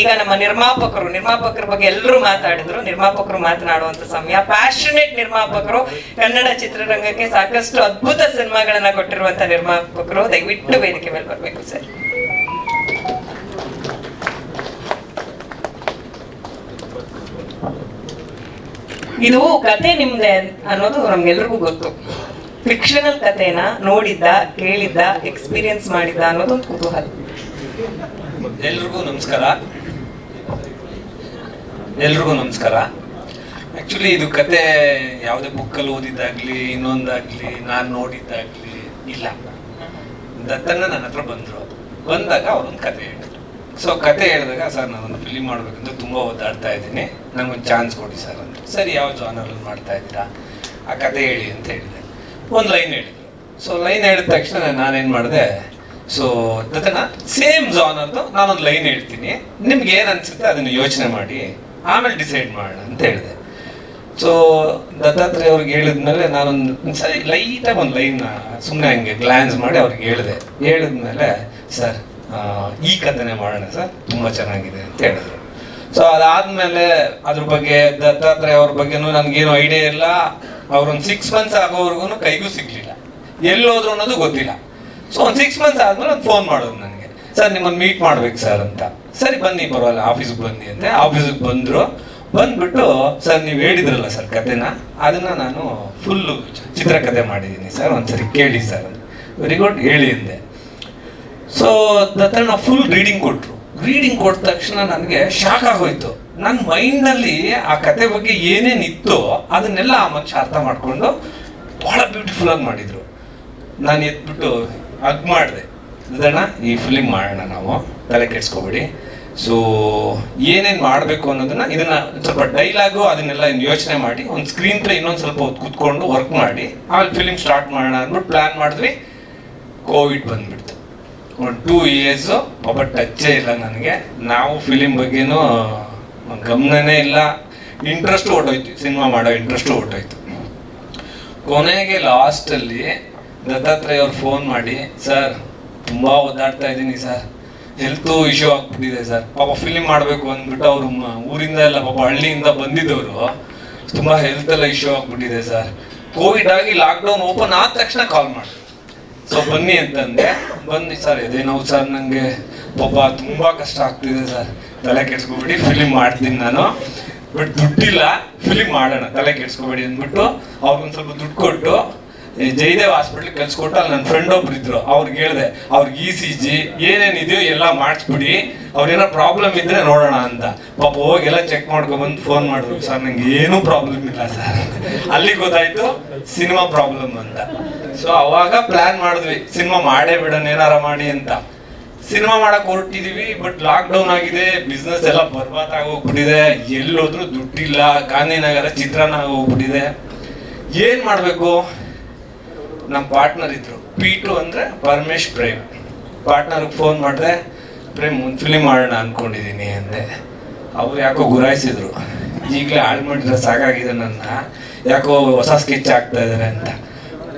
ಈಗ ನಮ್ಮ ನಿರ್ಮಾಪಕರು, ನಿರ್ಮಾಪಕರ ಬಗ್ಗೆ ಎಲ್ಲರೂ ಮಾತಾಡಿದ್ರು, ನಿರ್ಮಾಪಕರು ಮಾತನಾಡುವಂತ ಸಮಯ. ಪ್ಯಾಷನೇಟ್ ನಿರ್ಮಾಪಕರು, ಕನ್ನಡ ಚಿತ್ರರಂಗಕ್ಕೆ ಸಾಕಷ್ಟು ಅದ್ಭುತ ಸಿನಿಮಾಗಳನ್ನ ಕೊಟ್ಟಿರುವಂತ ನಿರ್ಮಾಪಕರು. ದಯವಿಟ್ಟು ವೇದಿಕೆ ಮೇಲೆ ಬರ್ಬೇಕು, ಸರ್. ಇದು ಕತೆ ನಿಮ್ದೆ ಅನ್ನೋದು ನಮ್ಗೆಲ್ರಿಗೂ ಗೊತ್ತು. ಫಿಕ್ಷನಲ್ ಕಥೆನ ನೋಡಿದ್ದ, ಕೇಳಿದ್ದ ಎಕ್ಸ್ಪೀರಿಯನ್ಸ್ ಮಾಡಿದ್ದ ಅನ್ನೋದೊಂದು ಕುತೂಹಲ. ಎಲ್ರಿಗೂ ನಮಸ್ಕಾರ. ಎಲ್ರಿಗೂ ನಮಸ್ಕಾರ. ಆ್ಯಕ್ಚುಲಿ ಇದು ಕತೆ ಯಾವುದೇ ಬುಕ್ಕಲ್ಲಿ ಓದಿದ್ದಾಗಲಿ, ಇನ್ನೊಂದಾಗಲಿ, ನಾನು ನೋಡಿದ್ದಾಗಲಿ ಇಲ್ಲ. ದತ್ತಣ್ಣ ನನ್ನ ಹತ್ರ ಬಂದರು. ಬಂದಾಗ ಅವರೊಂದು ಕತೆ ಹೇಳಿದ್ರು. ಸೊ ಕತೆ ಹೇಳಿದಾಗ ಸರ್, ನಾನೊಂದು ಫಿಲಿಮ್ ಮಾಡಬೇಕಂತ ತುಂಬ ಓದಾಡ್ತಾ ಇದ್ದೀನಿ. ನನಗೊಂದು ಚಾನ್ಸ್ ಕೊಡಿ ಸರ್ ಅಂತ. ಸರಿ, ಯಾವ ಜಾನರಲ್ಲಿ ಮಾಡ್ತಾ ಇದ್ದೀರಾ? ಆ ಕತೆ ಹೇಳಿ ಅಂತ ಹೇಳಿದೆ. ಒಂದು ಲೈನ್ ಹೇಳಿದರು. ಸೊ ಲೈನ್ ಹೇಳಿದ ತಕ್ಷಣ ನಾನೇನು ಮಾಡಿದೆ ಸೊ ಜೊತೆನ ಸೇಮ್ ಜಾನರ್ದು ನಾನೊಂದು ಲೈನ್ ಹೇಳ್ತೀನಿ. ನಿಮ್ಗೆ ಏನು ಅನ್ಸುತ್ತೆ ಅದನ್ನು ಯೋಚನೆ ಮಾಡಿ, ಆಮೇಲೆ ಡಿಸೈಡ್ ಮಾಡೋಣ ಅಂತ ಹೇಳಿದೆ. ಸೊ ದತ್ತಾತ್ರೇಯ ಅವ್ರಿಗೆ ಹೇಳಿದ್ಮೇಲೆ ನಾನೊಂದು ಸರಿ ಲೈಟಾಗಿ ಒಂದು ಲೈನ್ ಸುಮ್ಮನೆ ಹಂಗೆ ಗ್ಲಾನ್ಸ್ ಮಾಡಿ ಅವ್ರಿಗೆ ಹೇಳಿದೆ. ಹೇಳಿದ್ಮೇಲೆ, ಸರ್ ಈ ಕಥೆನೇ ಮಾಡೋಣ ಸರ್, ತುಂಬ ಚೆನ್ನಾಗಿದೆ ಅಂತ ಹೇಳಿದ್ರು. ಸೊ ಅದಾದ್ಮೇಲೆ ಅದ್ರ ಬಗ್ಗೆ, ದತ್ತಾತ್ರೇಯ ಅವ್ರ ಬಗ್ಗೆನೂ ನನಗೇನು ಐಡಿಯಾ ಇಲ್ಲ. ಅವ್ರೊಂದು ಸಿಕ್ಸ್ ಮಂತ್ಸ್ ಆಗೋವರೆಗೂ ಕೈಗೂ ಸಿಗ್ಲಿಲ್ಲ. ಎಲ್ಲೋದ್ರು ಅನ್ನೋದು ಗೊತ್ತಿಲ್ಲ. ಸೊ ಒಂದು ಸಿಕ್ಸ್ ಮಂತ್ಸ್ ಆದ್ಮೇಲೆ ಒಂದು ಫೋನ್ ಮಾಡೋದು ನನಗೆ. ಸರ್, ನಿಮ್ಮನ್ನು ಮೀಟ್ ಮಾಡ್ಬೇಕು ಸರ್ ಅಂತ. ಸರಿ, ಬನ್ನಿ ಪರವಾಗಿಲ್ಲ ಆಫೀಸ್ಗೆ ಬನ್ನಿ ಅಂತೆ. ಆಫೀಸಿಗೆ ಬಂದರು. ಬಂದ್ಬಿಟ್ಟು, ಸರ್, ನೀವು ಹೇಳಿದ್ರಲ್ಲ ಸರ್ ಕತೆನ? ಅದನ್ನ ನಾನು ಫುಲ್ಲು ಚಿತ್ರಕಥೆ ಮಾಡಿದ್ದೀನಿ ಸರ್ ಒಂದ್ಸರಿ ಕೇಳಿ ಸರ್ ವೆರಿ ಗುಡ್ ಹೇಳಿ ಅಂದೆ. ಸೊ ದತ್ತಣ್ಣ ಫುಲ್ ರೀಡಿಂಗ್ ಕೊಟ್ಟರು ರೀಡಿಂಗ್ ಕೊಟ್ಟ ತಕ್ಷಣ ನನಗೆ ಶಾಕ್ ಆಗೋಯ್ತು. ನನ್ನ ಮೈಂಡಲ್ಲಿ ಆ ಕತೆ ಬಗ್ಗೆ ಏನೇನಿತ್ತೋ ಅದನ್ನೆಲ್ಲ ಆ ಮನುಷ್ಯ ಅರ್ಥ ಮಾಡಿಕೊಂಡು ಭಾಳ ಬ್ಯೂಟಿಫುಲ್ ಆಗಿ ಮಾಡಿದ್ರು. ನಾನು ಎದ್ಬಿಟ್ಟು ಹಗ್ ಮಾಡಿದೆ ದತ್ತಣ್ಣ ಈ ಫಿಲಿಮ್ ಮಾಡೋಣ ನಾವು. ತಲೆ ಕೆಡ್ಸ್ಕೊಬೇಡಿ. ಸೊ ಏನೇನು ಮಾಡಬೇಕು ಅನ್ನೋದನ್ನ ಇದನ್ನ ಸ್ವಲ್ಪ ಡೈಲಾಗು ಅದನ್ನೆಲ್ಲ ಯೋಚನೆ ಮಾಡಿ, ಒಂದು ಸ್ಕ್ರೀನ್ ಪ್ಲೇ ಇನ್ನೊಂದು ಸ್ವಲ್ಪ ಹೊತ್ತು ಕೂತ್ಕೊಂಡು ವರ್ಕ್ ಮಾಡಿ, ಆಮೇಲೆ ಫಿಲಿಮ್ ಸ್ಟಾರ್ಟ್ ಮಾಡೋಣ ಅಂದ್ಬಿಟ್ಟು ಪ್ಲ್ಯಾನ್ ಮಾಡಿದ್ವಿ. ಕೋವಿಡ್ ಬಂದ್ಬಿಡ್ತು. ಒಂದು ಟೂ ಇಯರ್ಸು ಪಾಪ ಟಚ್ಚೇ ಇಲ್ಲ ನನಗೆ. ನಾವು ಫಿಲಿಮ್ ಬಗ್ಗೆನೂ ಗಮನನೇ ಇಲ್ಲ. ಇಂಟ್ರೆಸ್ಟು ಹೊಟ್ಟೋಯ್ತು ಸಿನಿಮಾ ಮಾಡೋ ಇಂಟ್ರೆಸ್ಟು ಹೊಟ್ಟೋಯ್ತು ಕೊನೆಗೆ ಲಾಸ್ಟಲ್ಲಿ ದತ್ತಾತ್ರೇಯ ಅವ್ರು ಫೋನ್ ಮಾಡಿ, ಸರ್, ತುಂಬ ಒದ್ದಾಡ್ತಾ ಇದ್ದೀನಿ ಸರ್. ಹೆಲ್ತು ಇಶ್ಯೂ ಆಗ್ಬಿಟ್ಟಿದೆ ಸರ್. ಪಾಪ ಫಿಲಿಮ್ ಮಾಡಬೇಕು ಅಂದ್ಬಿಟ್ಟು ಅವರು ಊರಿಂದ ಎಲ್ಲ ಪಾಪ ಹಳ್ಳಿಯಿಂದ ಬಂದಿದ್ದವರು, ತುಂಬ ಹೆಲ್ತ್ ಎಲ್ಲ ಇಶ್ಯೂ ಆಗ್ಬಿಟ್ಟಿದೆ ಸರ್. ಕೋವಿಡ್ ಆಗಿ ಲಾಕ್ಡೌನ್ ಓಪನ್ ಆದ ತಕ್ಷಣ ಕಾಲ್ ಮಾಡಿ ಸೊ ಬನ್ನಿ ಅಂತಂದೆ. ಬನ್ನಿ ಸರ್ ಇದೇನೋ ಸರ್ ನನಗೆ ಪಾಪ ತುಂಬ ಕಷ್ಟ ಆಗ್ತಿದೆ ಸರ್. ತಲೆ ಕೆಡ್ಸ್ಕೊಬೇಡಿ ಫಿಲಿಮ್ ಮಾಡ್ತೀನಿ ನಾನು. ಬಟ್ ದುಡ್ಡಿಲ್ಲ ಫಿಲಿಮ್ ಮಾಡೋಣ, ತಲೆ ಕೆಡ್ಸ್ಕೊಬೇಡಿ ಅಂದ್ಬಿಟ್ಟು ಅವ್ರಿಗೊಂದು ಸ್ವಲ್ಪ ದುಡ್ಡು ಕೊಟ್ಟು ಈ ಜಯದೇವ್ ಹಾಸ್ಪಿಟ್ಲ್ ಕಲ್ಸ್ಕೊಟ್ಟು ಅಲ್ಲಿ ನನ್ನ ಫ್ರೆಂಡ್ ಒಬ್ರು ಇದ್ರು. ಅವ್ರಿಗೆ ಹೇಳಿದೆ, ಅವ್ರಿಗೆ ಇ ಸಿ ಜಿ ಏನೇನಿದೆಯೋ ಎಲ್ಲ ಮಾಡಿಸ್ಬಿಡಿ. ಅವ್ರೇನೋ ಪ್ರಾಬ್ಲಮ್ ಇದ್ರೆ ನೋಡೋಣ ಅಂತ. ಪಾಪ ಹೋಗಿ ಎಲ್ಲ ಚೆಕ್ ಮಾಡ್ಕೊಂಡ್ಬಂದು ಫೋನ್ ಮಾಡಿದ್ರು. ಸರ್, ನಂಗೆ ಏನೂ ಪ್ರಾಬ್ಲಮ್ ಇಲ್ಲ ಸರ್. ಅಲ್ಲಿ ಗೊತ್ತಾಯ್ತು, ಸಿನಿಮಾ ಪ್ರಾಬ್ಲಮ್ ಅಂತ. ಸೊ ಅವಾಗ ಪ್ಲಾನ್ ಮಾಡಿದ್ವಿ, ಸಿನಿಮಾ ಮಾಡೇ ಬಿಡೋಣ, ಏನಾರ ಮಾಡಿ ಅಂತ. ಸಿನಿಮಾ ಮಾಡಕ್ ಹೊರಟಿದೀವಿ ಬಟ್ ಲಾಕ್ ಡೌನ್ ಆಗಿದೆ ಬಿಸ್ನೆಸ್ ಎಲ್ಲ ಬರ್ಬಾತ್ ಆಗೋಗ್ಬಿಟ್ಟಿದೆ. ಎಲ್ಲೋದ್ರೂ ದುಡ್ಡಿಲ್ಲ, ಗಾಂಧಿನಗರ ಚಿತ್ರಾನ್ನ ಆಗೋಗ್ಬಿಟ್ಟಿದೆ. ಏನ್ ಮಾಡ್ಬೇಕು? ನಮ್ಮ ಪಾರ್ಟ್ನರ್ ಇದ್ರು. ಟು ಅಂದ್ರೆ ಪರಮೇಶ್ ಪ್ರೇಮ್. ಪಾರ್ಟ್ನರ್ಗೆ ಫೋನ್ ಮಾಡಿದೆ, ಪ್ರೇಮ್, ಒಂದು ಫಿಲಿಮ್ ಮಾಡೋಣ ಅಂದ್ಕೊಂಡಿದ್ದೀನಿ ಅಂದೆ. ಅವ್ರು ಯಾಕೋ ಗುರಾಯಿಸಿದ್ರು. ಈಗಲೇ ಹಾಳು ಮಾಡಿದ್ರೆ ಸಾಕಾಗಿದೆ ನನ್ನ. ಯಾಕೋ ಹೊಸ ಸ್ಕೆಚ್ ಆಗ್ತಾ ಇದಾರೆ ಅಂತ.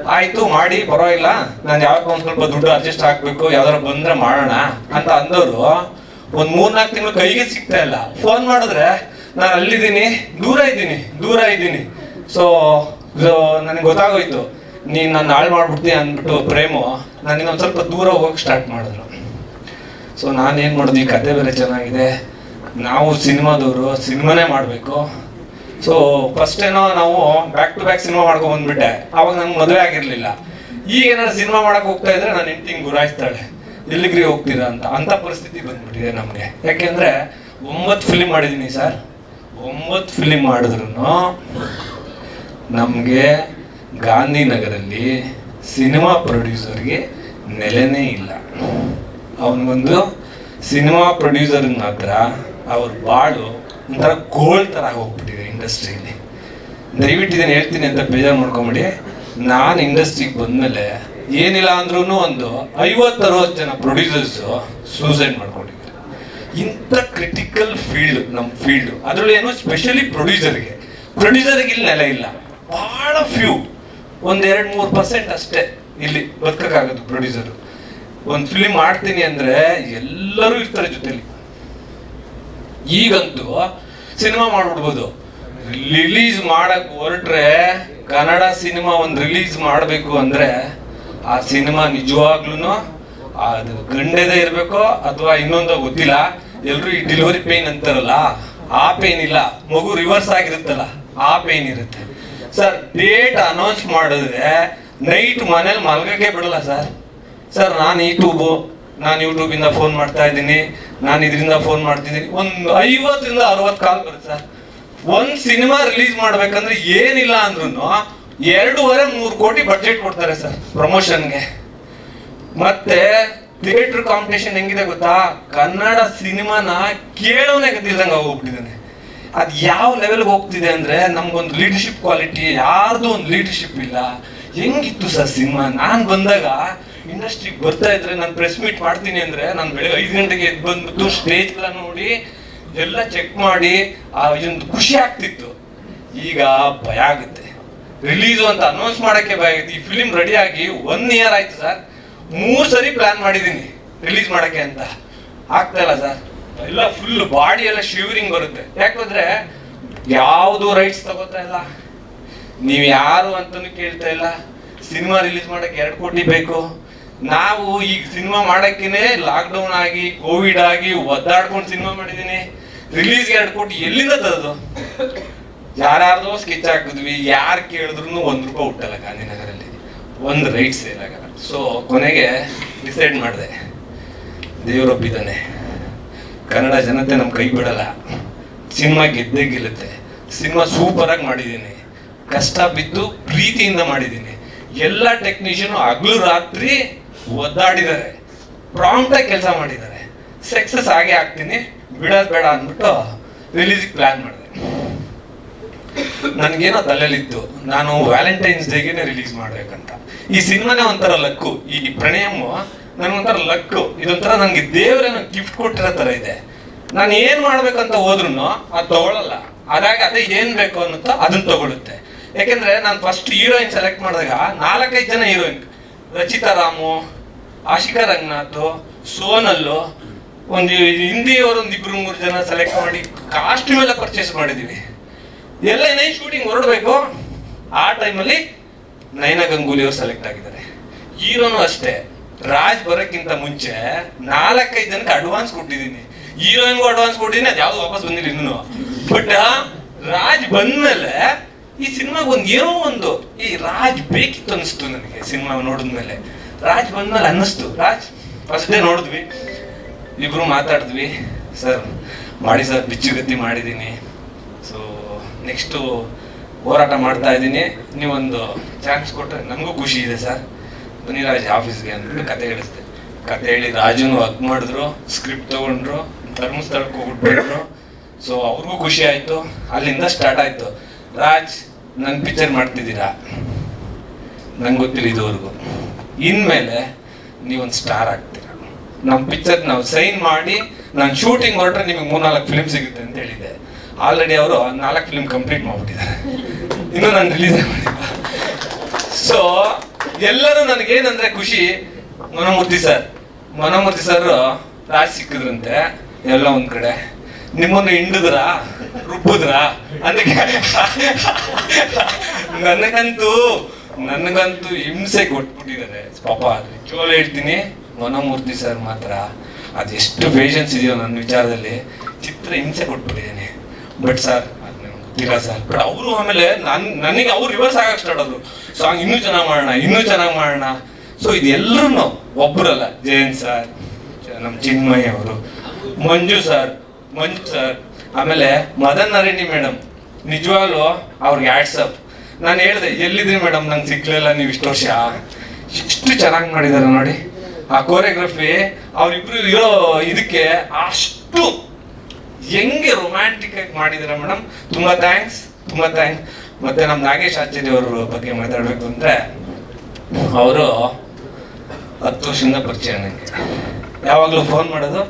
ಆಯ್ತು, ಮಾಡಿ, ಪರವಾಗಿಲ್ಲ. ನಾನು ಯಾವಾಗ ಒಂದು ಸ್ವಲ್ಪ ದುಡ್ಡು ಅಡ್ಜಸ್ಟ್ ಆಗ್ಬೇಕು ಯಾವ್ದಾರು ಬಂದ್ರೆ ಮಾಡೋಣ ಅಂತ ಅಂದವರು ಒಂದ್ ಮೂರ್ನಾಲ್ಕು ತಿಂಗಳು ಕೈಗೆ ಸಿಗ್ತಾ ಇಲ್ಲ. ಫೋನ್ ಮಾಡಿದ್ರೆ, ನಾನು ಅಲ್ಲಿದ್ದೀನಿ, ದೂರ ಇದ್ದೀನಿ ದೂರ ಇದ್ದೀನಿ. ಸೊ ನನಗೆ ಗೊತ್ತಾಗೋಯ್ತು. ನೀನು ನಾನು ಹಾಳು ಮಾಡ್ಬಿಡ್ತೀನಿ ಅಂದ್ಬಿಟ್ಟು ಪ್ರೇಮು, ನಾನು ಇನ್ನೊಂದು ಸ್ವಲ್ಪ ದೂರ ಹೋಗಕ್ಕೆ ಸ್ಟಾರ್ಟ್ ಮಾಡಿದ್ರು. ಸೊ ನಾನೇನು ಮಾಡೋದು, ಈ ಕತೆ ಬೇರೆ ಚೆನ್ನಾಗಿದೆ. ನಾವು ಸಿನಿಮಾದವರು, ಸಿನಿಮಾನೇ ಮಾಡಬೇಕು. ಸೊ ಫಸ್ಟ್ ಏನೋ ನಾವು ಬ್ಯಾಕ್ ಟು ಬ್ಯಾಕ್ ಸಿನಿಮಾ ಮಾಡ್ಕೊಂಡು ಬಂದ್ಬಿಟ್ಟೆ. ಅವಾಗ ನಂಗೆ ಮದುವೆ ಆಗಿರಲಿಲ್ಲ. ಈಗ ಏನಾದ್ರು ಸಿನಿಮಾ ಮಾಡೋಕೆ ಹೋಗ್ತಾ ಇದ್ರೆ ನಾನು ಹೆಂಡ್ತಿಂಗ್ ಗುರಾಯಿಸ್ತಾಳೆ. ಎಲ್ಲಿಗ್ರಿ ಹೋಗ್ತೀರಾ ಅಂತ. ಅಂಥ ಪರಿಸ್ಥಿತಿ ಬಂದ್ಬಿಟ್ಟಿದೆ ನಮಗೆ. ಯಾಕೆಂದರೆ ಒಂಬತ್ತು ಫಿಲಿಮ್ ಮಾಡಿದ್ದೀನಿ ಸರ್. ಒಂಬತ್ತು ಫಿಲಿಮ್ ಮಾಡಿದ್ರು ನಮಗೆ ಗಾಂಧಿನಗರಲ್ಲಿ ಸಿನಿಮಾ ಪ್ರೊಡ್ಯೂಸರ್ಗೆ ನೆಲೆನೇ ಇಲ್ಲ. ಅವನಿಗೊಂದು ಸಿನಿಮಾ ಪ್ರೊಡ್ಯೂಸರ್ಗೆ ಮಾತ್ರ ಅವ್ರ ಬಾಳು ಒಂಥರ ಗೋಲ್ಡ್ ಥರ ಹೋಗ್ಬಿಟ್ಟಿದೆ ಇಂಡಸ್ಟ್ರಿಯಲ್ಲಿ. ದಯವಿಟ್ಟು ಇದನ್ನು ಹೇಳ್ತೀನಿ ಅಂತ ಬೇಜಾರು ಮಾಡ್ಕೊಂಬಿಡಿ. ನಾನು ಇಂಡಸ್ಟ್ರಿಗೆ ಬಂದಮೇಲೆ ಏನಿಲ್ಲ ಅಂದ್ರೂ ಒಂದು ಐವತ್ತು ಅರವತ್ತು ಜನ ಪ್ರೊಡ್ಯೂಸರ್ಸು ಸೂಸೈಡ್ ಮಾಡ್ಕೊಂಡಿದ್ದಾರೆ. ಇಂಥ ಕ್ರಿಟಿಕಲ್ ಫೀಲ್ಡ್ ನಮ್ಮ ಫೀಲ್ಡು ಅದರಲ್ಲಿ ಏನು ಸ್ಪೆಷಲಿ ಪ್ರೊಡ್ಯೂಸರ್ಗೆ ಪ್ರೊಡ್ಯೂಸರ್ಗೆ ಇಲ್ಲಿ ನೆಲೆ ಇಲ್ಲ. ಭಾಳ ಫ್ಯೂ ಒಂದು ಎರಡು ಮೂರು ಪರ್ಸೆಂಟ್ ಅಷ್ಟೇ ಇಲ್ಲಿ ಬದುಕಕ್ಕಾಗೋದು ಪ್ರೊಡ್ಯೂಸರು ಒಂದು ಫಿಲಿಮ್ ಮಾಡ್ತೀನಿ ಅಂದರೆ ಎಲ್ಲರೂ ಇರ್ತಾರೆ ಜೊತೆಲಿ. ಈಗಂತೂ ಸಿನಿಮಾ ಮಾಡ್ಬಿಡ್ಬೋದು. ರಿಲೀಸ್ ಮಾಡಕ್ ಹೊರಟ್ರೆ ಕನ್ನಡ ಸಿನಿಮಾ ಒಂದು ರಿಲೀಸ್ ಮಾಡಬೇಕು ಅಂದ್ರೆ ಆ ಸಿನಿಮಾ ನಿಜವಾಗ್ಲೂ ಅದು ಗಂಡೆದೇ ಇರಬೇಕು ಅಥವಾ ಇನ್ನೊಂದು ಗೊತ್ತಿಲ್ಲ. ಎಲ್ಲರೂ ಈ ಡೆಲಿವರಿ ಪೇನ್ ಅಂತಾರಲ್ಲ, ಆ ಪೇನ್ ಇಲ್ಲ. ಮಗು ರಿವರ್ಸ್ ಆಗಿರುತ್ತಲ್ಲ, ಆ ಪೇನ್ ಇರುತ್ತೆ. ಸರ್ ಡೇಟ್ ಅನೌನ್ಸ್ ಮಾಡಿದ್ರೆ ನೈಟ್ ಮನೇಲಿ ಮಲ್ಗಕ್ಕೆ ಬಿಡಲ್ಲ ಸರ್ ಸರ್ ನಾನು ಯೂಟ್ಯೂಬು ನಾನು ಯೂಟ್ಯೂಬಿಂದ ಫೋನ್ ಮಾಡ್ತಾ ಇದ್ದೀನಿ. ನಾನು ಇದರಿಂದ ಫೋನ್ ಮಾಡ್ತಿದ್ದೀನಿ. ಒಂದು ಐವತ್ತರಿಂದ ಅರವತ್ತು ಕಾಲ್ ಬರುತ್ತೆ ಸರ್ ಒಂದು ಸಿನಿಮಾ ರಿಲೀಸ್ ಮಾಡಬೇಕಂದ್ರೆ ಏನಿಲ್ಲ ಅಂದ್ರೂ ಎರಡೂವರೆ, ಮೂರು ಕೋಟಿ ಬಡ್ಜೆಟ್ ಕೊಡ್ತಾರೆ ಸರ್ ಪ್ರಮೋಷನ್ಗೆ ಮತ್ತೆ ಥಿಯೇಟರ್ ಕಾಂಪಿಟೇಷನ್ ಹೆಂಗಿದೆ ಗೊತ್ತಾ? ಕನ್ನಡ ಸಿನಿಮಾನ ಕೇಳೋನೇ ಗೊತ್ತಿಲ್ದಂಗೆ ಹೋಗ್ಬಿಟ್ಟಿದ್ದಾನೆ. ಅದ್ ಯಾವ ಲೆವೆಲ್ಗೆ ಹೋಗ್ತಿದೆ ಅಂದ್ರೆ ನಮ್ಗೊಂದು ಲೀಡರ್ಶಿಪ್ ಕ್ವಾಲಿಟಿ ಯಾರ್ದು ಒಂದು ಲೀಡರ್ಶಿಪ್ ಇಲ್ಲ. ಹೆಂಗಿತ್ತು ಸರ್ ಸಿನಿಮಾ? ನಾನು ಬಂದಾಗ ಇಂಡಸ್ಟ್ರಿಗೆ ಬರ್ತಾ ಇದ್ರೆ ನಾನು ಪ್ರೆಸ್ ಮೀಟ್ ಮಾಡ್ತೀನಿ ಅಂದ್ರೆ ನಾನು ಬೆಳಗ್ಗೆ ಐದು ಗಂಟೆಗೆ ಎದ್ದು ಬಂದ್ಬಿಟ್ಟು ಸ್ಟೇಜ್ ಎಲ್ಲ ನೋಡಿ, ಎಲ್ಲ ಚೆಕ್ ಮಾಡಿ, ಆ ಇದೊಂದು ಖುಷಿ ಆಗ್ತಿತ್ತು. ಈಗ ಭಯ ಆಗುತ್ತೆ. ರಿಲೀಸು ಅಂತ ಅನೌನ್ಸ್ ಮಾಡಕ್ಕೆ ಭಯ ಆಗುತ್ತೆ. ಈ ಫಿಲಿಮ್ ರೆಡಿ ಆಗಿ ಒನ್ ಇಯರ್ ಆಯ್ತು ಸರ್. ಮೂರು ಸರಿ ಪ್ಲಾನ್ ಮಾಡಿದೀನಿ ರಿಲೀಸ್ ಮಾಡಕ್ಕೆ ಅಂತ. ಆಗ್ತಾ ಇಲ್ಲ ಸರ್. ಎಲ್ಲ ಫುಲ್ ಬಾಡಿ ಎಲ್ಲ ಶಿವರಿಂಗ್ ಬರುತ್ತೆ ಯಾಕಂದ್ರೆ ಯಾವುದು ರೈಟ್ಸ್ ತಗೋತಾ ಇಲ್ಲ. ನೀವು ಯಾರು ಅಂತಾನು ಕೇಳ್ತಾ ಇಲ್ಲ. ಸಿನಿಮಾ ರಿಲೀಸ್ ಮಾಡಕ್ಕೆ ಎರಡು ಕೋಟಿ ಬೇಕು. ನಾವು ಈಗ ಸಿನಿಮಾ ಮಾಡಕ್ಕೇನೆ ಲಾಕ್ ಡೌನ್ ಆಗಿ ಕೋವಿಡ್ ಆಗಿ ಒದ್ದಾಡ್ಕೊಂಡು ಸಿನಿಮಾ ಮಾಡಿದೀನಿ. ರಿಲೀಸ್ ಎರಡು ಕೋಟಿ ಎಲ್ಲಿಂದ ತರೋದು? ಯಾರ್ಯಾರ್ದೋ ಸ್ಕೆಚ್ ಹಾಕಿದ್ವಿ, ಯಾರು ಕೇಳಿದ್ರು ಒಂದು ರೂಪಾಯಿ ಹುಟ್ಟಲ್ಲ ಗಾಂಧಿನಗರಲ್ಲಿ. ಒಂದು ರೈಟ್ ಆಗಲ್ಲ. ಸೊ ಕೊನೆಗೆ ಡಿಸೈಡ್ ಮಾಡಿದೆ. ದೇವರೊಬ್ಬಿದ್ದಾನೆ ಕನ್ನಡ ಜನತೆ ನಮ್ಮ ಕೈ ಬಿಡಲ್ಲ. ಸಿನಿಮಾ ಗೆದ್ದೇ ಗೆಲ್ಲುತ್ತೆ. ಸಿನಿಮಾ ಸೂಪರ್ ಆಗಿ ಮಾಡಿದ್ದೀನಿ. ಕಷ್ಟ ಬಿದ್ದು ಪ್ರೀತಿಯಿಂದ ಮಾಡಿದ್ದೀನಿ. ಎಲ್ಲ ಟೆಕ್ನಿಷಿಯನ್ ಹಗಲು ರಾತ್ರಿ ಒದ್ದಾಡಿದ್ದಾರೆ. ಪ್ರಾಂಪ್ಟ್ ಆಗಿ ಕೆಲಸ ಮಾಡಿದ್ದಾರೆ. ಸಕ್ಸಸ್ ಆಗೇ ಆಗ್ತೀನಿ. ಬಿಡೋದು ಬೇಡ ಅಂದ್ಬಿಟ್ಟು ರಿಲೀಸಿಗೆ ಪ್ಲಾನ್ ಮಾಡಿದೆ. ನನ್ಗೇನೋ ತಲೆಯಲ್ಲಿತ್ತು. ನಾನು ವ್ಯಾಲೆಂಟೈನ್ಸ್ ಡೇಗೆ ರಿಲೀಸ್ ಮಾಡ್ಬೇಕಂತ. ಈ ಸಿನಿಮಾನೇ ಒಂಥರ ಲಕ್ಕು. ಈ ಪ್ರಣಯಮ್ ನನ್ಗೊಂಥರ ಲಕ್ ಇದೊಂಥರ ನಂಗೆ ದೇವ್ರೇನು ಗಿಫ್ಟ್ ಕೊಟ್ಟಿರೋ ಥರ ಇದೆ. ನಾನು ಏನು ಮಾಡ್ಬೇಕಂತ ಹೋದ್ರು ಅದು ತಗೊಳಲ್ಲ. ಅದಾಗ ಅದೇ ಏನು ಬೇಕು ಅನ್ನುತ್ತೋ ಅದನ್ನ ತಗೊಳುತ್ತೆ. ಯಾಕೆಂದ್ರೆ ನಾನು ಫಸ್ಟ್ ಹೀರೋಯಿನ್ ಸೆಲೆಕ್ಟ್ ಮಾಡಿದಾಗ ನಾಲ್ಕೈದು ಜನ ಹೀರೋಯಿನ್ ರಚಿತಾ ರಾಮು, ಆಶಿಕಾ ರಂಗನಾಥ್, ಸೋನಲ್ಲು, ಒಂದು ಹಿಂದಿಯವರು ಒಂದು ಇಬ್ರು ಮೂರು ಜನ ಸೆಲೆಕ್ಟ್ ಮಾಡಿ ಕಾಸ್ಟ್ಯೂಮ್ ಎಲ್ಲ ಪರ್ಚೇಸ್ ಮಾಡಿದೀವಿ. ಎಲ್ಲ ಏನೇ ಶೂಟಿಂಗ್ ಹೊರಡಬೇಕು. ಆ ಟೈಮಲ್ಲಿ ನಯನ ಗಂಗೂಲಿ ಅವರು ಸೆಲೆಕ್ಟ್ ಆಗಿದ್ದಾರೆ ಹೀರೋನು ಅಷ್ಟೇ. ರಾಜ್ ಬರೋಕ್ಕಿಂತ ಮುಂಚೆ ನಾಲ್ಕೈದು ಜನಕ್ಕೆ ಅಡ್ವಾನ್ಸ್ ಕೊಟ್ಟಿದ್ದೀನಿ. ಹೀರೋಯಿನ್ಗೂ ಅಡ್ವಾನ್ಸ್ ಕೊಟ್ಟಿದ್ದೀನಿ, ಅದು ಯಾವ್ದು ವಾಪಸ್ ಬಂದಿಲ್ಲ ಇನ್ನೂ. ಬಟ್ ರಾಜ್ ಬಂದ್ಮೇಲೆ ಈ ಸಿನಿಮಾಗ ಒಂದು ಏನೋ ಒಂದು ಈ ರಾಜ್ ಬೇಕಿತ್ತು ಅನಿಸ್ತು ನನಗೆ ಸಿನಿಮಾ ನೋಡಿದ್ಮೇಲೆ. ರಾಜ್ ಬಂದ್ಮೇಲೆ ಅನ್ನಿಸ್ತು. ರಾಜ್ ಫಸ್ಟ್ ಡೇ ನೋಡಿದ್ವಿ. ಇಬ್ರು ಮಾತಾಡಿದ್ವಿ. ಸರ್, ಮಾಡಿ ಸರ್, ಬಿಚ್ಚುಗತ್ತಿ ಮಾಡಿದ್ದೀನಿ. ಸೊ ನೆಕ್ಸ್ಟು ಹೋರಾಟ ಮಾಡ್ತಾ ಇದ್ದೀನಿ. ನೀವೊಂದು ಚಾನ್ಸ್ ಕೊಟ್ಟರೆ ನನಗೂ ಖುಷಿ ಇದೆ ಸರ್. ಬನ್ನಿ ರಾಜ್ ಆಫೀಸ್ಗೆ ಅಂದ್ಬಿಟ್ಟು ಕತೆ ಹೇಳಿಸ್ದೆ ಕತೆ ಹೇಳಿ ರಾಜುನು ಹಕ್ ಮಾಡಿದ್ರು ಸ್ಕ್ರಿಪ್ಟ್ ತಗೊಂಡ್ರು, ಧರ್ಮಸ್ಥಳಕ್ಕೆ ಹೋಗ್ಬಿಟ್ರು. ಸೊ ಅವ್ರಿಗೂ ಖುಷಿ ಆಯ್ತು. ಅಲ್ಲಿಂದ ಸ್ಟಾರ್ಟ್ ಆಯ್ತು. ರಾಜ್ ನನ್ನ ಪಿಕ್ಚರ್ ಮಾಡ್ತಿದ್ದೀರಾ? ನಂಗೆ ಗೊತ್ತಿಲ್ಲ ಇದುವರೆಗೂ. ಇನ್ಮೇಲೆ ನೀವೊಂದು ಸ್ಟಾರ್ ಆಗ್ತೀರ. ನಮ್ಮ ಪಿಕ್ಚರ್ ನಾವು ಸೈನ್ ಮಾಡಿ, ನಾನು ಶೂಟಿಂಗ್ ಹೊರಟ್ರೆ ನಿಮಗೆ ಮೂರ್ನಾಲ್ಕು ಫಿಲ್ಮ್ ಸಿಗುತ್ತೆ ಅಂತ ಹೇಳಿದೆ ಆಲ್ರೆಡಿ ಅವರು ನಾಲ್ಕು ಫಿಲ್ಮ್ ಕಂಪ್ಲೀಟ್ ಮಾಡ್ಬಿಟ್ಟಿದ್ದಾರೆ. ಇನ್ನೂ ನಾನು ರಿಲೀಸ್ ಮಾಡಿಲ್ಲ ಸೊ ಎಲ್ಲರೂ ನನಗೇನಂದ್ರೆ ಖುಷಿ? ಮನೋಮೂರ್ತಿ ಸರ್. ಮನೋಮೂರ್ತಿ ಸರ್ ರಾಜ್ ಸಿಕ್ಕಿದ್ರಂತೆ, ಎಲ್ಲ ಒಂದ್ ಕಡೆ. ನಿಮ್ಮನ್ನು ಹಿಂಡಿದ್ರ? ರುಬ್ಬಿದ್ರ? ಅದಕ್ಕೆ ನನಗಂತೂ ನನಗಂತೂ ಹಿಂಸೆ ಕೊಟ್ಬಿಟ್ಟಿದ್ದಾರೆ. ಪಾಪ ನಿಜವಾಗ್ಲೂ ಹೇಳ್ತೀನಿ ಮನೋಮೂರ್ತಿ ಸರ್ ಮಾತ್ರ. ಅದೆಷ್ಟು ಪೇಷನ್ಸ್ ಇದೆಯೋ ನನ್ನ ವಿಚಾರದಲ್ಲಿ. ಚಿತ್ರ ಹಿಂಸೆ ಕೊಟ್ಬಿಟ್ಟಿದ್ದೀನಿ. ಬಟ್ ಸರ್ ಅದು ನಿಮ್ಗೆ ಗೊತ್ತಿಲ್ಲ ಸರ್. ಬಟ್ ಅವರು ಆಮೇಲೆ ನನ್, ನನಗೆ ಅವ್ರು ರಿವರ್ಸ್ ಆಗಕ್ಕೆ ಸ್ಟಾರ್ಟ್ ಆದ್ರು. ಸಾಂಗ್ ಇನ್ನೂ ಚೆನ್ನಾಗಿ ಮಾಡೋಣ, ಇನ್ನೂ ಚೆನ್ನಾಗಿ ಮಾಡೋಣ. ಸೊ ಇದೆಲ್ಲರೂ ಒಬ್ಬರಲ್ಲ ಜಯಂತ್ ಸರ್ ನಮ್ಮ ಚಿನ್ಮಯ್ ಅವರು, ಮಂಜು ಸರ್ ಮಂಜು ಸರ್ ಆಮೇಲೆ ಮದನ್ ನರೇಣಿ ಮೇಡಮ್ ನಿಜವಾಗ್ಲೂ ಅವ್ರಿಗೆ ಆಟ್ಸಪ್ ನಾನು ಹೇಳಿದೆ, ಎಲ್ಲಿದ್ರಿ ಮೇಡಮ್ ನಂಗೆ ಸಿಗ್ಲಿಲ್ಲ ನೀವು ಇಷ್ಟು ವರ್ಷ. ಇಷ್ಟು ಚೆನ್ನಾಗಿ ಮಾಡಿದ್ದಾರೆ ನೋಡಿ. ಆ ಕೋರಿಯೋಗ್ರಫಿ ಅವ್ರಿಬ್ರು ಇರೋ ಇದಕ್ಕೆ ಅಷ್ಟು ಹೆಂಗೆ ರೊಮ್ಯಾಂಟಿಕ್ ಆಗಿ ಮಾಡಿದಾರೆ ಮೇಡಮ್ ತುಂಬ ಥ್ಯಾಂಕ್ಸ್ ತುಂಬ ಥ್ಯಾಂಕ್ಸ್ ಮತ್ತೆ ನಮ್ಮ ನಾಗೇಶ್ ಆಚಾರ್ಯ ಅವರ ಬಗ್ಗೆ ಮಾತಾಡಬೇಕು ಅಂದ್ರೆ ಅವರು ಹತ್ತು ವರ್ಷದಿಂದ ಪರಿಚಯ ನನಗೆ ಯಾವಾಗಲೂ ಫೋನ್ ಮಾಡೋದು,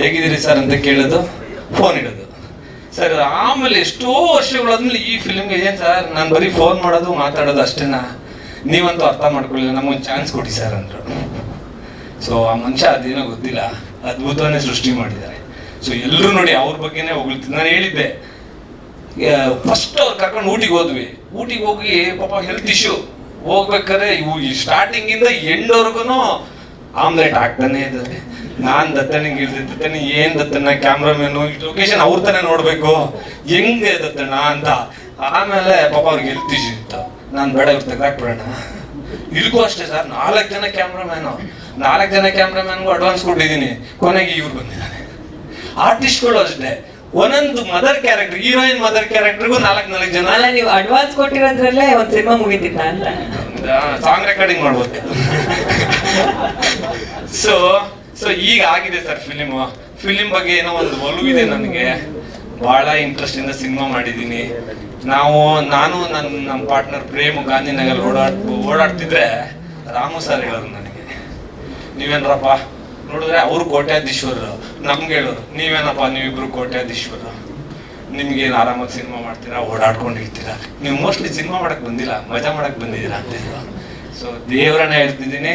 ಹೇಗಿದ್ದೀರಿ ಸರ್ ಅಂತ ಕೇಳೋದು ಫೋನ್ ಇಡೋದು. ಸರ್ ಆಮೇಲೆ ಎಷ್ಟೋ ವರ್ಷಗಳಾದ್ಮೇಲೆ ಈ ಫಿಲ್ಮ್ಗೆ ಏನು ಸರ್ ನಾನು ಬರೀ ಫೋನ್ ಮಾಡೋದು, ಮಾತಾಡೋದು ಅಷ್ಟೇನಾ? ನೀವಂತೂ ಅರ್ಥ ಮಾಡ್ಕೊಳ್ಳಿಲ್ಲ, ನಮಗೊಂದು ಚಾನ್ಸ್ ಕೊಡಿ ಸರ್ ಅಂದರು. ಸೊ ಆ ಮನುಷ್ಯ ಅದೇನೋ ಗೊತ್ತಿಲ್ಲ, ಅದ್ಭುತವನ್ನೇ ಸೃಷ್ಟಿ ಮಾಡಿದ್ದಾರೆ. ಸೊ ಎಲ್ಲರೂ ನೋಡಿ ಅವ್ರ ಬಗ್ಗೆನೇ ಹೊಗಳ್ತಿದ್ದೆ ನಾನು ಹೇಳಿದ್ದೆ ಫಸ್ಟ್ ಅವ್ರು ಕರ್ಕೊಂಡು ಊಟಿಗೆ ಹೋದ್ವಿ. ಊಟಿಗೆ ಹೋಗಿ ಪಾಪ ಹೆಲ್ತ್ ಇಶ್ಯೂ ಹೋಗ್ಬೇಕಾದ್ರೆ ಇವು ಸ್ಟಾರ್ಟಿಂಗ್ ಇಂದ ಎಂಡ್ವರೆಗೂ ಆಮ್ಲೆಟ್ ಆಗ್ತಾನೆ ಇದ್ದಾರೆ ನಾನ್ ದತ್ತನಿಗೆ ಇಳಿದೆ ದತ್ತನ, ಏನ್ ದತ್ತನ ಕ್ಯಾಮ್ರಾಮನ್ ಲೊಕೇಶನ್ ಅವ್ರ ತಾನೇ ನೋಡ್ಬೇಕು. ಹೆಂಗೆ ದತ್ತಣ್ಣ ಅಂತ. ಆಮೇಲೆ ಪಾಪ ಅವ್ರಿಗೆ ಹೆಲ್ತ್ ಇಶ್ಯೂ ಇತ್ತು. ನಾನ್ ಬೇಡ ಇವ್ರು ತೆಗ್ದಾಕ್ಬಿಡೋಣ ಇದಕ್ಕೂ ಅಷ್ಟೇ ಸರ್, ನಾಲ್ಕು ಜನ ಕ್ಯಾಮ್ರಾಮ್ಯಾನು. ನಾಲ್ಕು ಜನ ಕ್ಯಾಮ್ರಾಮ್ಯಾನ್ಗೂ ಅಡ್ವಾನ್ಸ್ ಕೊಟ್ಟಿದ್ದೀನಿ ಕೊನೆಗೆ ಇವ್ರು ಬಂದಿದ್ದಾನೆ ಆರ್ಟಿಸ್ಟ್ಗಳು ಅಷ್ಟೇ. ಒಂದೊಂದು ಮದರ್ ಕ್ಯಾರೆಕ್ಟರ್ ಹೀರೋಯಿನ್ ಮದರ್ ಕ್ಯಾರೆಕ್ಟರ್ಗೂ ನಾಲ್ಕು ನಾಲ್ಕು ಜನ. ಅಲ್ಲ ನೀವು ಅಡ್ವಾನ್ಸ್ ಕೊಟ್ಟಿರೋದ್ರಲ್ಲೇ ಒಂದು ಸಿನಿಮಾ ಮುಗಿತಿತ್ತ ಅಂತ? ಸಾಂಗ್ ರೆಕಾರ್ಡಿಂಗ್ ಮಾಡ್ಬೋದು. ಸೊ ಸೊ ಈಗ ಆಗಿದೆ ಸರ್ ಫಿಲಿಮ್ ಫಿಲಿಮ್ ಬಗ್ಗೆ ಏನೋ ಒಂದು ಒಲವಿದೆ ನನಗೆ. ಬಹಳ ಇಂಟ್ರೆಸ್ಟ್ ಇಂದ ಸಿನಿಮಾ ಮಾಡಿದ್ದೀನಿ. ನಾವು ನಾನು ನನ್ನ ನಮ್ಮ ಪಾರ್ಟ್ನರ್ ಪ್ರೇಮ್ ಗಾಂಧಿನಗರ್ ಓಡಾಡ್ ಓಡಾಡ್ತಿದ್ರೆ ರಾಮು ಸರ್ ಹೇಳೋರು ನನಗೆ. ನೀವೇನ್ರಪ್ಪ? ನೋಡಿದ್ರೆ ಅವ್ರು ಕೋಟ್ಯಾಧೀಶ್ವರರು. ನಮ್ಗೆ ಹೇಳೋರು, ನೀವೇನಪ್ಪ ನೀವಿಬ್ರು ಕೋಟ್ಯಾಧೀಶ್ವರರು? ನಿಮ್ಗೇನು ಆರಾಮಾಗಿ ಸಿನಿಮಾ ಮಾಡ್ತೀರಾ? ಓಡಾಡ್ಕೊಂಡಿರ್ತೀರಾ? ನೀವು ಮೋಸ್ಟ್ಲಿ ಸಿನಿಮಾ ಮಾಡಕ್ ಬಂದಿಲ್ಲ, ಮಜಾ ಮಾಡಕ್ ಬಂದಿದ್ದೀರಾ ಅಂತ ಸೊ ದೇವರನ್ನ ಹೇಳ್ತಿದ್ದೀನಿ,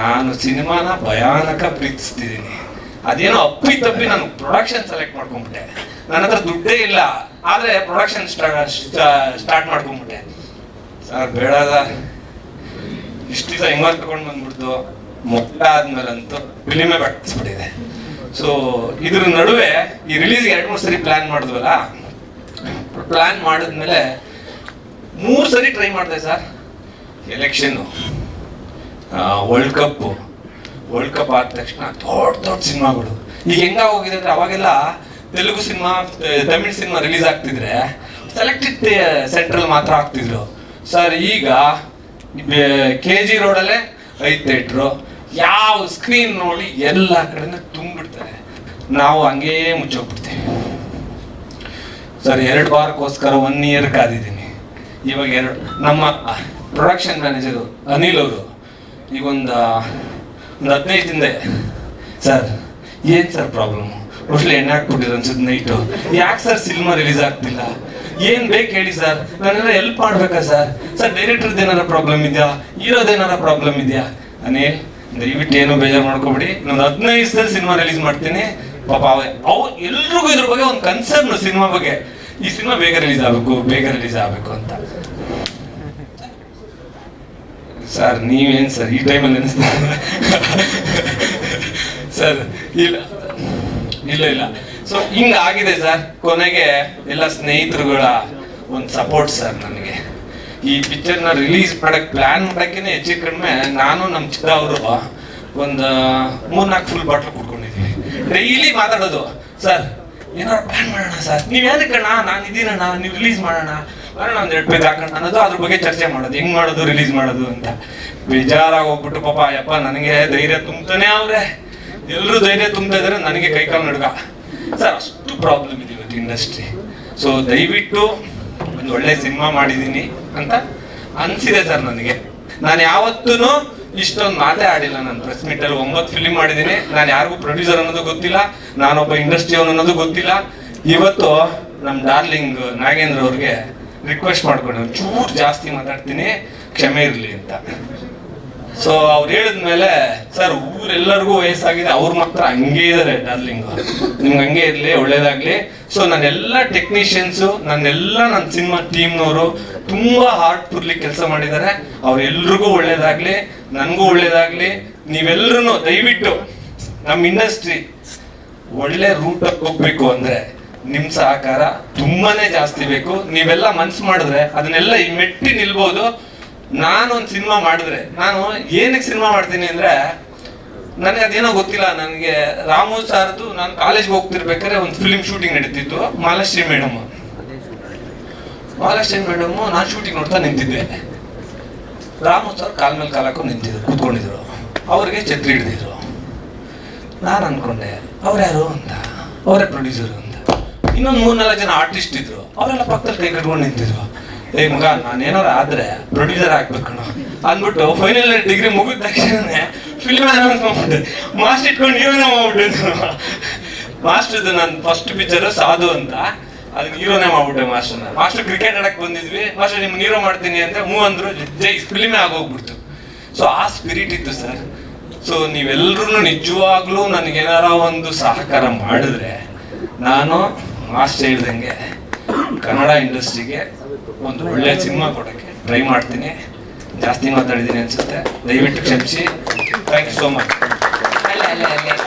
ನಾನು ಸಿನಿಮಾನ ಭಯಾನಕ ಪ್ರೀತಿಸ್ತಿದ್ದೀನಿ. ಅದೇನೋ ಅಪ್ಪಿ ತಪ್ಪಿ ನಾನು ಪ್ರೊಡಕ್ಷನ್ ಸೆಲೆಕ್ಟ್ ಮಾಡ್ಕೊಂಡ್ಬಿಟ್ಟೆ ನನ್ನ ಹತ್ರ ದುಡ್ಡೇ ಇಲ್ಲ, ಆದ್ರೆ ಪ್ರೊಡಕ್ಷನ್ ಸ್ಟಾರ್ಟ್ ಮಾಡ್ಕೊಂಡ್ಬಿಟ್ಟೆ ಸರ್, ಬೇಡ ಇಷ್ಟು ದಿವಸ ಹೆಂಗ್ ತಗೊಂಡು ಬಂದ್ಬಿಡ್ತು ಮೊಟ್ಟ ಆದ್ಮೇಲಂತೂ ಫಿಲಿಮೇ ಬಟ್ಟಿಸ್ಬಿಟ್ಟಿದೆ ಸೊ ಇದ್ರ ನಡುವೆ ಈ ರಿಲೀಸ್ ಎರಡು ಮೂರು ಸರಿ ಪ್ಲಾನ್ ಮಾಡಿದ್ವಲ್ಲ? ಪ್ಲಾನ್ ಮಾಡಿದ್ಮೇಲೆ ಮೂರು ಸರಿ ಟ್ರೈ ಮಾಡಿದೆ sir election world cup world cup ಆದ ತಕ್ಷಣ ದೊಡ್ಡ ದೊಡ್ಡ ಸಿನಿಮಾಗಳು. ಈಗ ಹೆಂಗ ಹೋಗಿದೆ ಅಂದ್ರೆ ಅವಾಗೆಲ್ಲ Telugu cinema Tamil cinema release ಆಗ್ತಿದ್ರೆ ಸೆಲೆಕ್ಟೆಡ್ ಸೆಂಟ್ರಲ್ ಮಾತ್ರ ಆಗ್ತಿದ್ರು. ಸರ್ ಈಗ ಕೆ ಜಿ ರೋಡಲ್ಲೇ ಐದು ಥಿಯೇಟ್ರು ಯಾವ ಸ್ಕ್ರೀನ್ ನೋಡಿ ಎಲ್ಲ ಕಡೆನೂ ತುಂಬಿಡ್ತಾರೆ. ನಾವು ಹಂಗೇ ಮುಚ್ಚೋಗ್ಬಿಡ್ತೀವಿ. ಸರ್, ಎರಡು ವಾರಕ್ಕೋಸ್ಕರ ಒನ್ ಇಯರ್ ಕಾದಿದ್ದೀನಿ. ಇವಾಗ ಎರಡು, ನಮ್ಮ ಪ್ರೊಡಕ್ಷನ್ ಮ್ಯಾನೇಜರು ಅನಿಲ್ ಅವರು ಈಗ ಒಂದು ಒಂದು ಹದಿನೈದು ಹಿಂದೆ. ಸರ್, ಏನು ಸರ್ ಪ್ರಾಬ್ಲಮ್ ಮೋಸ್ಟ್ಲಿ ಎಣ್ಣೆ ಹಾಕ್ಬಿಟ್ಟಿದ್ರು ಅನ್ಸುತ್ತೆ ನೈಟು ಯಾಕೆ ಸರ್ ಸಿನಿಮಾ ರಿಲೀಸ್ ಆಗ್ತಿಲ್ಲ? ಏನ್ ಬೇಕು ಹೇಳಿ ಸರ್? ನಾನೆಲ್ಲ ಹೆಲ್ಪ್ ಮಾಡ್ಬೇಕಾ ಸರ್? ಸರ್ ಡೈರೆಕ್ಟರ್ದು ಏನಾರ ಪ್ರಾಬ್ಲಮ್ ಇದೆಯಾ? ಇರೋದೇನಾರ ಪ್ರಾಬ್ಲಮ್ ಇದೆಯಾ? ಅನೇ ದಯವಿಟ್ಟು ಏನು ಬೇಜಾರು ಮಾಡ್ಕೊಬಿಡಿ. ನಾನು ಹದಿನೈದು ದಿವಸದಲ್ಲಿ ಸಿನಿಮಾ ರಿಲೀಸ್ ಮಾಡ್ತೀನಿ. ಪಾಪ ಅವ, ಅವ್ ಎಲ್ರಿಗೂ ಇದ್ರ ಬಗ್ಗೆ ಒಂದು ಕನ್ಸರ್ನ್ ಸಿನಿಮಾ ಬಗ್ಗೆ. ಈ ಸಿನಿಮಾ ಬೇಗ ರಿಲೀಸ್ ಆಗಬೇಕು, ಬೇಗ ರಿಲೀಸ್ ಆಗಬೇಕು ಅಂತ. ಸರ್, ನೀವೇನು ಸರ್, ಈ ಟೈಮಲ್ಲಿ ಅನಿಸ್ತಾ ಸರ್, ಇಲ್ಲ ಇಲ್ಲ ಇಲ್ಲ. ಸೊ ಹಿಂಗಾಗಿದೆ ಸರ್. ಕೊನೆಗೆ ಎಲ್ಲ ಸ್ನೇಹಿತರುಗಳ ಒಂದು ಸಪೋರ್ಟ್ ಸರ್ ನನಗೆ ಈ ಪಿಕ್ಚರ್ನ ರಿಲೀಸ್ ಮಾಡಕ್ ಪ್ಲ್ಯಾನ್ ಮಾಡೋಕ್ಕೇನೆ ಹೆಚ್ಚು ಕಡಿಮೆ ನಾನು ನಮ್ಮ ಚಿಕ್ಕ ಅವರು ಒಂದು ಮೂರ್ನಾಲ್ಕು ಫುಲ್ ಬಾಟ್ಲು ಕುಡ್ಕೊಂಡಿದ್ದೀವಿ ಡೈಲಿ ಮಾತಾಡೋದು. ಸರ್ ಏನಾದ್ರು ಪ್ಲ್ಯಾನ್ ಮಾಡೋಣ ಸರ್? ನೀವ್ ಏನಕ್ಕಣ್ಣ ನಾನು ಇದೀನಣ್ಣ. ನೀವು ರಿಲೀಸ್ ಮಾಡೋಣ. ಬರೋಣ ಒಂದು ಎರಡು ಪೇಜ್ ಹಾಕೋಣ ಅನ್ನೋದು ಅದ್ರ ಬಗ್ಗೆ ಚರ್ಚೆ ಮಾಡೋದು. ಹೆಂಗ್ ಮಾಡೋದು ರಿಲೀಸ್ ಮಾಡೋದು ಅಂತ. ಬೇಜಾರಾಗಿ ಹೋಗ್ಬಿಟ್ಟು ಪಾಪ. ಯಪ್ಪ, ನನಗೆ ಧೈರ್ಯ ತುಂಬ್ತಾನೆ ಅವ್ರೆ. ಎಲ್ಲರೂ ಧೈರ್ಯ ತುಂಬ್ತಾ ಇದಾರೆ. ನನಗೆ ಕೈಕಾಲು ನಡ್ಗ. ಸರ್ ಅಷ್ಟು ಪ್ರಾಬ್ಲಮ್ ಇದೆ ಇವತ್ತು ಇಂಡಸ್ಟ್ರಿ ಸೊ ದಯವಿಟ್ಟು ಒಂದು ಒಳ್ಳೆ ಸಿನಿಮಾ ಮಾಡಿದ್ದೀನಿ ಅಂತ ಅನ್ಸಿದೆ ಸರ್ ನನಗೆ. ನಾನು ಯಾವತ್ತೂ ಇಷ್ಟೊಂದು ಮಾತೇ ಆಡಿಲ್ಲ. ನಾನು ಪ್ರೆಸ್ ಮೀಟ್ ಅಲ್ಲಿ ಒಂಬತ್ತು ಫಿಲಿಮ್ ಮಾಡಿದ್ದೀನಿ. ನಾನು ಯಾರಿಗೂ ಪ್ರೊಡ್ಯೂಸರ್ ಅನ್ನೋದು ಗೊತ್ತಿಲ್ಲ. ನಾನೊಬ್ಬ ಇಂಡಸ್ಟ್ರಿ ಅವನು ಅನ್ನೋದು ಗೊತ್ತಿಲ್ಲ. ಇವತ್ತು ನಮ್ಮ ಡಾರ್ಲಿಂಗ್ ನಾಗೇಂದ್ರ ಅವ್ರಿಗೆ ರಿಕ್ವೆಸ್ಟ್ ಮಾಡ್ಕೊಂಡು ಚೂರು ಜಾಸ್ತಿ ಮಾತಾಡ್ತೀನಿ. ಕ್ಷಮೆ ಇರಲಿ ಅಂತ. ಸೊ ಅವ್ರು ಹೇಳಿದ್ಮೇಲೆ ಸರ್, ಊರೆಲ್ಲರಿಗೂ ವಯಸ್ಸಾಗಿದೆ, ಅವ್ರು ಮಾತ್ರ ಹಂಗೆ ಇದಾರೆ ಡಾರ್ಲಿಂಗ್ ನಿಮ್ಗೆ ಹಂಗೆ ಇರಲಿ, ಒಳ್ಳೇದಾಗ್ಲಿ. ಸೊ ನನ್ನೆಲ್ಲ ಟೆಕ್ನಿಷಿಯನ್ಸು ನನ್ನೆಲ್ಲ ನನ್ನ ಸಿನಿಮಾ ಟೀಮ್ನವರು ತುಂಬಾ ಹಾರ್ಟ್ಫುಲ್ಲಿ ಕೆಲಸ ಮಾಡಿದ್ದಾರೆ ಅವ್ರೆಲ್ರಿಗೂ ಒಳ್ಳೇದಾಗ್ಲಿ, ನನಗೂ ಒಳ್ಳೇದಾಗ್ಲಿ. ನೀವೆಲ್ಲರೂ ದಯವಿಟ್ಟು ನಮ್ಮ ಇಂಡಸ್ಟ್ರಿ ಒಳ್ಳೆ ರೂಟ್ ಹೋಗ್ಬೇಕು ಅಂದ್ರೆ ನಿಮ್ಮ ಸಹಕಾರ ತುಂಬಾನೇ ಜಾಸ್ತಿ ಬೇಕು. ನೀವೆಲ್ಲ ಮನ್ಸು ಮಾಡಿದ್ರೆ ಅದನ್ನೆಲ್ಲ ಮೆಟ್ಟಿ ನಿಲ್ಬೋದು. ನಾನೊಂದು ಸಿನಿಮಾ ಮಾಡಿದ್ರೆ, ನಾನು ಏನಕ್ಕೆ ಸಿನಿಮಾ ಮಾಡ್ತೀನಿ ಅಂದ್ರೆ, ನನಗೆ ಅದೇನೋ ಗೊತ್ತಿಲ್ಲ, ನನಗೆ ರಾಮು ಸಾರ್ದು ನಾನು ಕಾಲೇಜ್ಗೆ ಹೋಗ್ತಿರ್ಬೇಕಾದ್ರೆ ಒಂದು ಫಿಲ್ಮ್ ಶೂಟಿಂಗ್ ನಡೀತಿತ್ತು, ಮಾಲಶ್ರೀ ಮೇಡಮ್ ಮಾಲಶ್ರೀ ಮೇಡಮ್ ನಾನು ಶೂಟಿಂಗ್ ನೋಡ್ತಾ ನಿಂತಿದ್ದೆ. ರಾಮು ಸರ್ ಕಾಲ್ ಮೇಲೆ ಕಾಲ್ ಹಾಕೊಂಡು ನಿಂತಿದ್ರು, ಕೂತ್ಕೊಂಡಿದ್ರು. ಅವ್ರಿಗೆ ಛತ್ರಿ ಹಿಡಿದಿದ್ರು. ನಾನು ಅನ್ಕೊಂಡೆ, ಅವ್ರು ಯಾರು ಅಂತ, ಅವರೇ ಪ್ರೊಡ್ಯೂಸರ್ ಅಂತ. ಇನ್ನೊಂದು ಮೂರ್ನಾಲ್ಕು ಜನ ಆರ್ಟಿಸ್ಟ್ ಇದ್ರು. ಅವರೆಲ್ಲ ಪಕ್ಕದಲ್ಲಿ ಕೈ ಕಟ್ಕೊಂಡು ನಿಂತಿದ್ರು. ಏ ಮಗ ನಾನೇನಾರು ಆದ್ರೆ ಪ್ರೊಡ್ಯೂಸರ್ ಆಗ್ಬೇಕು ಅಂದ್ಬಿಟ್ಟು ಫೈನಲ್ ಡಿಗ್ರಿ ಮುಗಿದ ತಕ್ಷಣ ಫಿಲ್ಮ್ ಅನೌನ್ಸ್ ಮಾಡ್ಬಿಟ್ಟೆ. ಮಾಸ್ಟ್ ಇಟ್ಕೊಂಡು ಹೀರೋನೇ ಮಾಡ್ಬಿಟ್ಟೆ ಮಾಸ್ಟರ್ದು ನನ್ನ ಫಸ್ಟ್ ಪಿಕ್ಚರ್ ಸಾಧು ಅಂತ. ಅದನ್ನ ಹೀರೋನೇ ಮಾಡ್ಬಿಟ್ಟೆ ಮಾಸ್ಟರ್ನ ಮಾಸ್ಟರ್ ಕ್ರಿಕೆಟ್ ಆಡಕ್ ಬಂದಿದ್ವಿ. ಮಾಸ್ಟರ್ ನಿಮ್ಗೆ ಹೀರೋ ಮಾಡ್ತೀನಿ ಅಂದ್ರೆ ಮೂ ಅಂದ್ರು, ಜೈ ಫಿಲ್ಮೇ ಆಗೋಗ್ಬಿಡ್ತು. ಸೊ ಆ ಸ್ಪಿರಿಟ್ ಇತ್ತು ಸರ್ ಸೊ ನೀವೆಲ್ಲರೂ ನಿಜವಾಗ್ಲೂ ನನಗೇನಾರ ಒಂದು ಸಹಕಾರ ಮಾಡಿದ್ರೆ, ನಾನು ಮಾಸ್ಟರ್ ಹೇಳ್ದಂಗೆ ಕನ್ನಡ ಇಂಡಸ್ಟ್ರಿಗೆ ಒಂದು ಒಳ್ಳೆ ಸಿನಿಮಾ ಕೊಡೋಕ್ಕೆ ಟ್ರೈ ಮಾಡ್ತೀನಿ. ಜಾಸ್ತಿ ಮಾತಾಡಿದ್ದೀನಿ ಅನ್ಸುತ್ತೆ. ದಯವಿಟ್ಟು ಕ್ಷಮಿಸಿ. Thank you so much